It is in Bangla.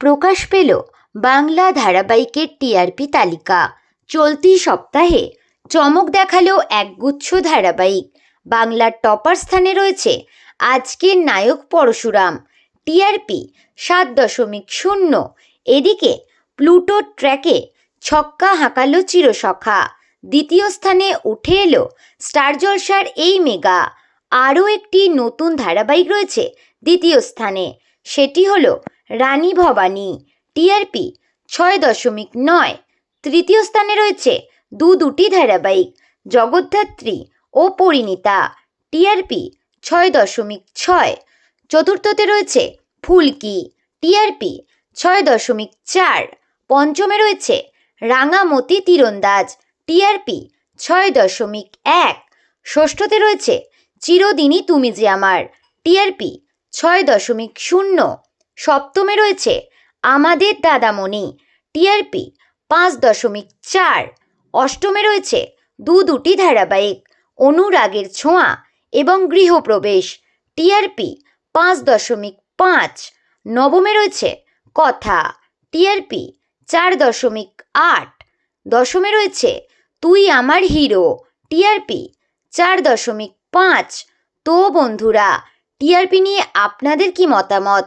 প্রকাশ পেল বাংলা ধারাবাহিকের টিআরপি তালিকা। চলতি সপ্তাহে চমক দেখাল একগুচ্ছ ধারাবাহিক। বাংলার টপার স্থানে রয়েছে আজকের নায়ক পরশুরাম। টিআরপি সাত দশমিক শূন্য। এদিকে প্লুটো ট্র্যাকে ছক্কা হাঁকালো চিরসখা। দ্বিতীয় স্থানে উঠে এলো স্টার জলসার এই মেগা। আরও একটি নতুন ধারাবাহিক রয়েছে দ্বিতীয় স্থানে। সেটি হলো রানী ভবানী টিআরপি ছয় দশমিক নয়। তৃতীয় স্থানে রয়েছে দু দুটি ধারাবাহিক, জগদ্ধাত্রী ও পরিণীতা। টিআরপি ছয় দশমিক ছয়। চতুর্থতে রয়েছে ফুলকি টিআরপি ছয় দশমিক চার। পঞ্চমে রয়েছে রাঙামতি তীরন্দাজ টিআরপি ছয় দশমিক এক। ষষ্ঠতে রয়েছে চিরদিনই তুমি যে আমার টিআরপি ছয় দশমিক শূন্য। সপ্তমে রয়েছে আমাদের দাদামণি টিআরপি পাঁচ দশমিক চার। অষ্টমে রয়েছে দু দুটি ধারাবাহিক, অনুরাগের ছোঁয়া এবং গৃহপ্রবেশ টিআরপি পাঁচ দশমিক পাঁচ। নবমে রয়েছে কথা টিআরপি চার দশমিক আট। দশমে রয়েছে তুই আমার হিরো টিআরপি চার দশমিক পাঁচ। তো বন্ধুরা টিআরপি নিয়ে আপনাদের কি মতামত?